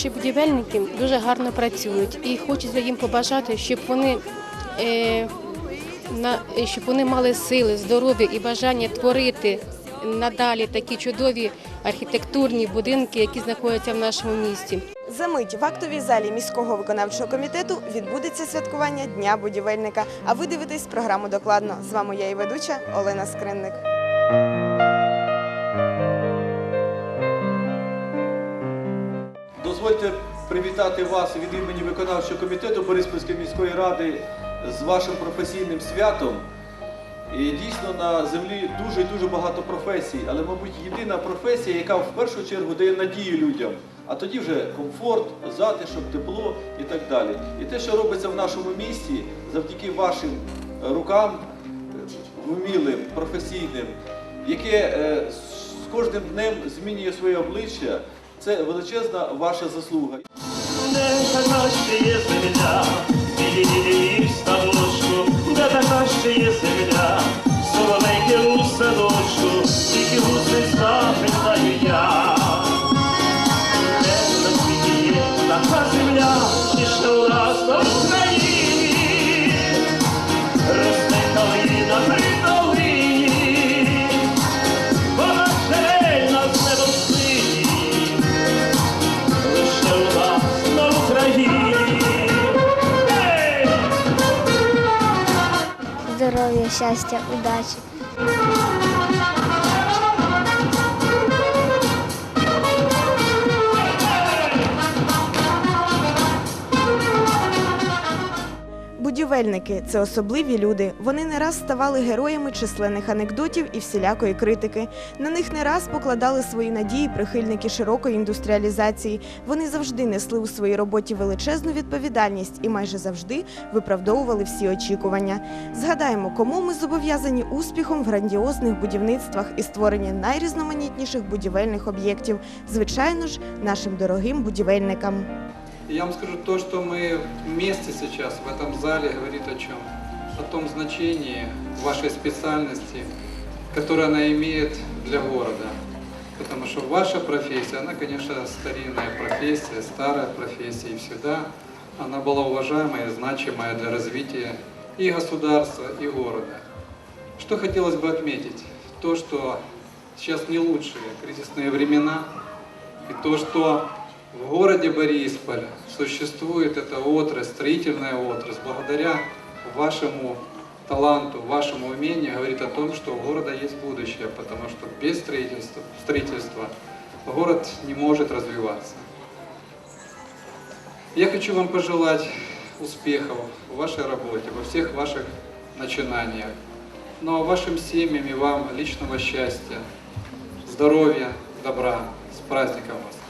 наші будівельники дуже гарно працюють і хочеться їм побажати, щоб вони. Е, на щоб вони мали сили, здоров'я і бажання творити надалі такі чудові архітектурні будинки, які знаходяться в нашому місті. За мить в актовій залі міського виконавчого комітету відбудеться святкування Дня будівельника. А ви дивитесь програму докладно. З вами я і ведуча Олена Скринник. Дозвольте привітати вас від імені виконавчого комітету Бориспільської міської ради з вашим професійним святом. І дійсно на землі дуже і дуже багато професій, але, мабуть, єдина професія, яка в першу чергу дає надію людям, а тоді вже комфорт, затишок, тепло і так далі. І те, що робиться в нашому місті, завдяки вашим е, рукам, е, вмілим, професійним, яке е, з кожним днем змінює своє обличчя, це величезна ваша заслуга. Де така ще є земля, щастя, удачі. Будівельники це особливі люди. Вони не раз ставали героями численних анекдотів і всілякої критики. На них не раз покладали свої надії прихильники широкої індустріалізації. Вони завжди несли у своїй роботі величезну відповідальність і майже завжди виправдовували всі очікування. Згадаємо, кому ми зобов'язані успіхом в грандіозних будівництвах і створенні найрізноманітніших будівельних об'єктів. Звичайно ж, нашим дорогим будівельникам. Я вам скажу, то, что мы вместе сейчас в этом зале, говорит о чем? О том значении вашей специальности, которое она имеет для города. Потому что ваша профессия, она, конечно, старинная профессия, старая профессия, и всегда она была уважаемая и значимая для развития и государства, и города. Что хотелось бы отметить? То, что сейчас не лучшие кризисные времена, и то, что в городе Борисполь существует эта отрасль, строительная отрасль, благодаря вашему таланту, вашему умению, говорит о том, что у города есть будущее, потому что без строительства, строительства город не может развиваться. Я хочу вам пожелать успехов в вашей работе, во всех ваших начинаниях. Ну а вашим семьям и вам личного счастья, здоровья, добра. С праздником вас!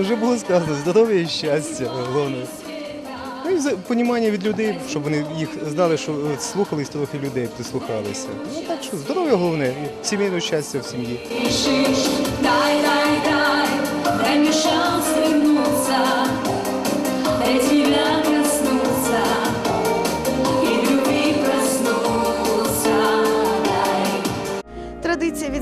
Вже було сказано, здоров'я і щастя, головне. Ну і понімання від людей, щоб вони їх знали, що е, слухались трохи людей, прислухалися. Ну так що здоров'я головне, сімейне щастя в сім'ї. Дай, дай, дай,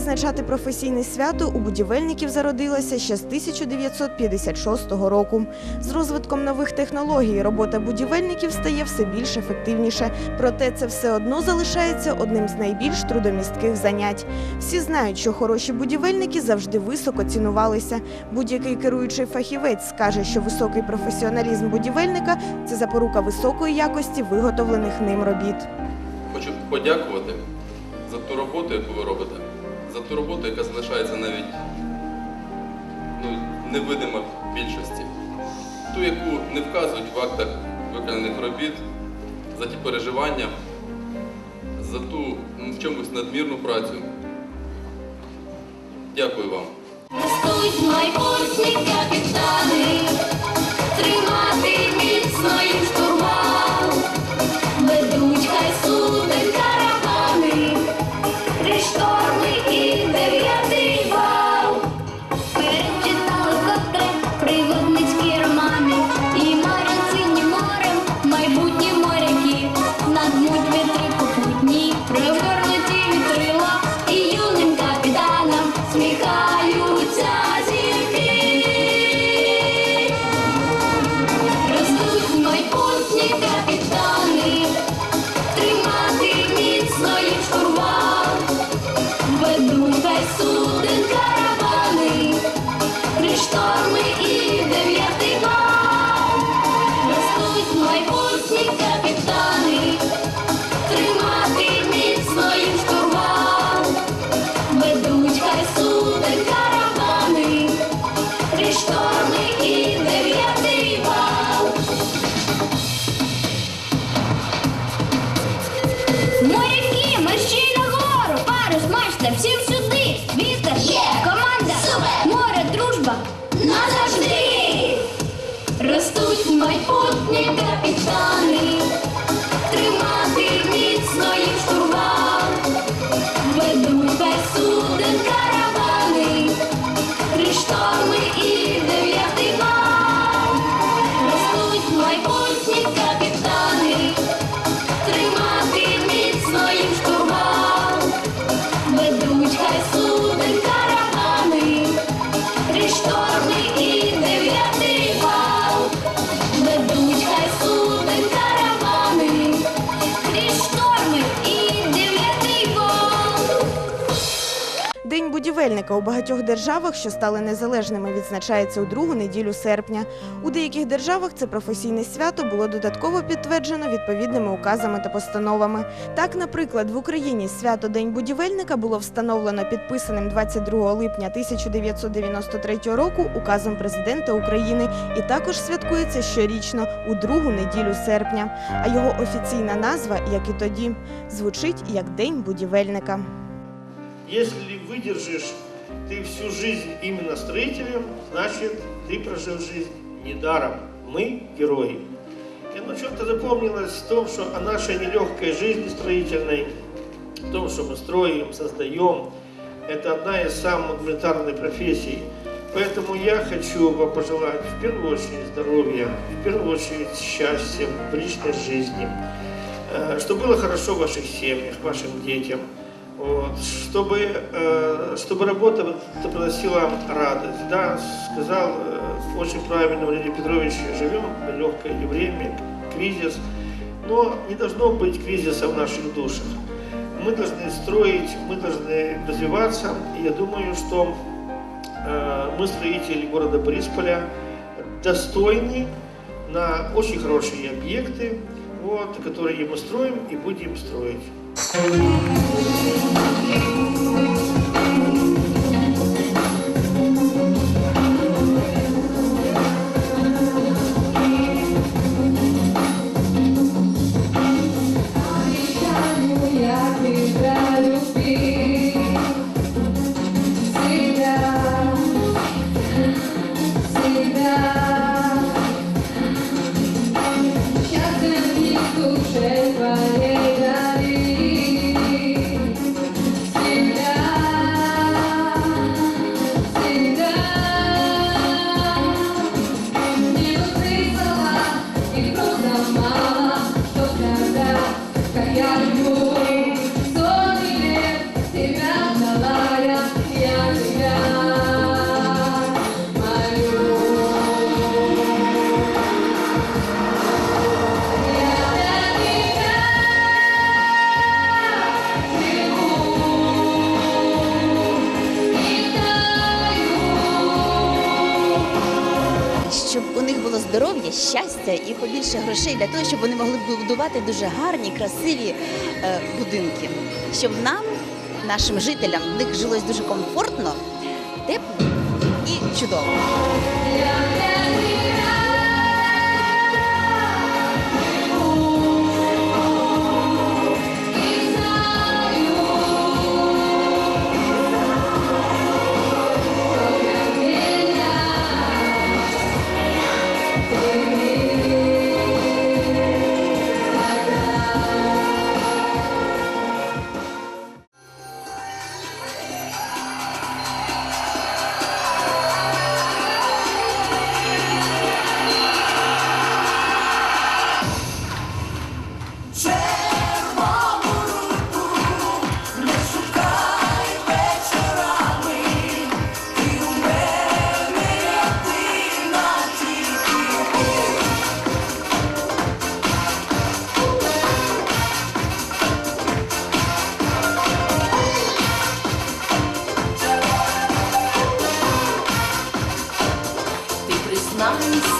відзначати професійне свято у будівельників зародилася ще з 1956 року. З розвитком нових технологій робота будівельників стає все більш ефективніше. Проте це все одно залишається одним з найбільш трудомістких занять. Всі знають, що хороші будівельники завжди високо цінувалися. Будь-який керуючий фахівець скаже, що високий професіоналізм будівельника це запорука високої якості виготовлених ним робіт. Хочу подякувати за ту роботу, яку ви робите, за ту роботу, яка залишається навіть ну, невидима в більшості. Ту, яку не вказують в актах виконаних робіт, за ті переживання, за ту м, в чомусь надмірну працю. Дякую вам. Ростуть майбутні капітани, тримати парус, Будівельника у багатьох державах, що стали незалежними, відзначається у другу неділю серпня. У деяких державах це професійне свято було додатково підтверджено відповідними указами та постановами. Так, наприклад, в Україні свято День будівельника було встановлено підписаним 22 липня 1993 року указом президента України і також святкується щорічно у другу неділю серпня. А його офіційна назва, як і тоді, звучить як День будівельника. Если выдержишь ты всю жизнь именно строителем, значит, ты прожил жизнь недаром. Мы герои. И ну, что-то запомнилось в том, что о нашей нелегкой жизни строительной, в том, что мы строим, создаем, это одна из самых гуманитарных профессий. Поэтому я хочу вам пожелать в первую очередь здоровья, в первую очередь счастья в личной жизни, э, чтобы было хорошо в ваших семьях, вашим детям, вот, чтобы, э, чтобы работа это приносила радость. Да, сказал э, очень правильно Валерий Петрович, живем в легкое время, кризис, но не должно быть кризиса в наших душах. Мы должны строить, мы должны развиваться, и я думаю, что э, мы, строители города Борисполя, достойны на очень хорошие объекты, вот, которые мы строим и будем строить. Thank you. Здоров'я, щастя і побільше грошей для того, щоб вони могли будувати дуже гарні, красиві е, будинки. Щоб нам, нашим жителям, в них жилось дуже комфортно, тепло і чудово.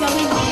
交给你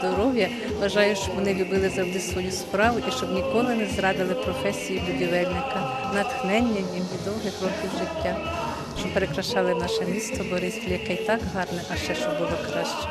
здоров'я. Бажаю, щоб вони любили завжди свою справу і щоб ніколи не зрадили професії будівельника, натхнення їм і довгих років життя, щоб перекрашали наше місто, Бориспіль, яке й так гарне, а ще щоб було краще.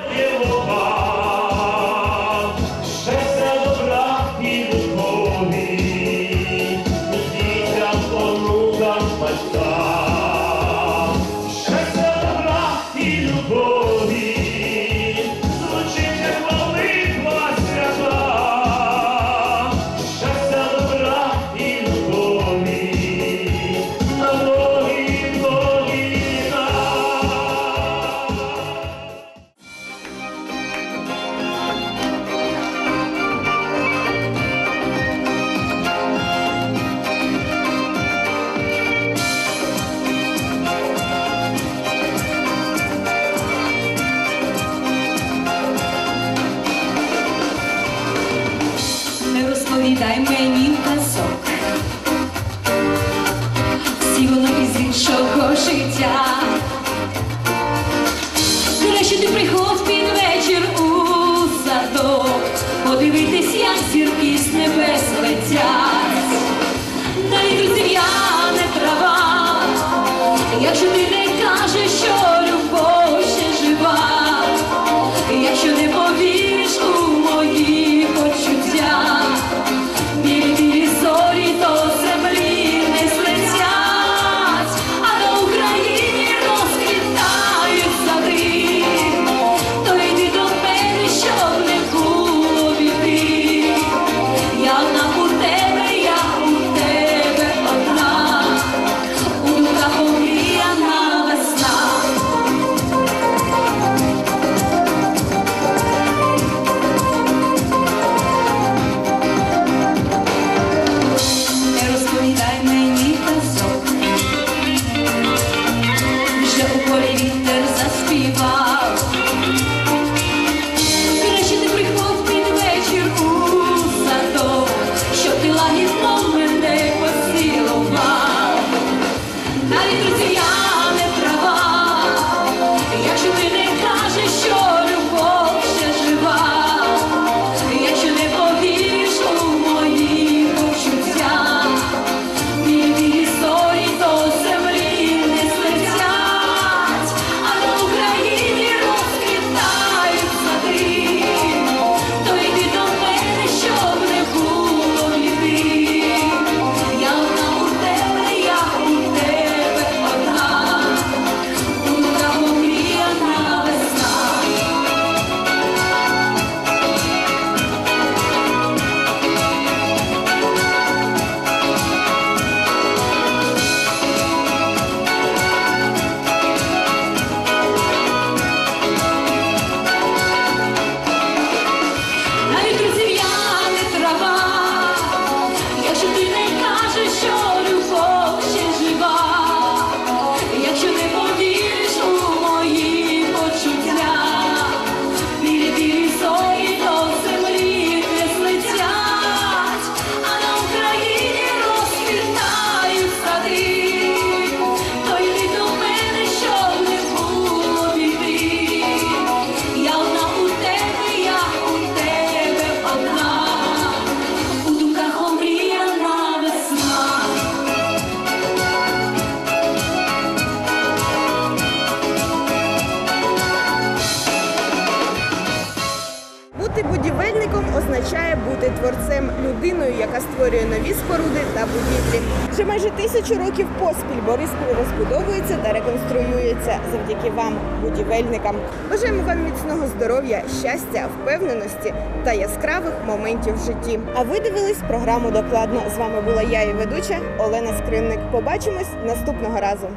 створює нові споруди та будівлі. Вже майже тисячу років поспіль Бориспіль розбудовується та реконструюється завдяки вам, будівельникам. Бажаємо вам міцного здоров'я, щастя, впевненості та яскравих моментів в житті. А ви дивились програму докладно. З вами була я і ведуча Олена Скринник. Побачимось наступного разу.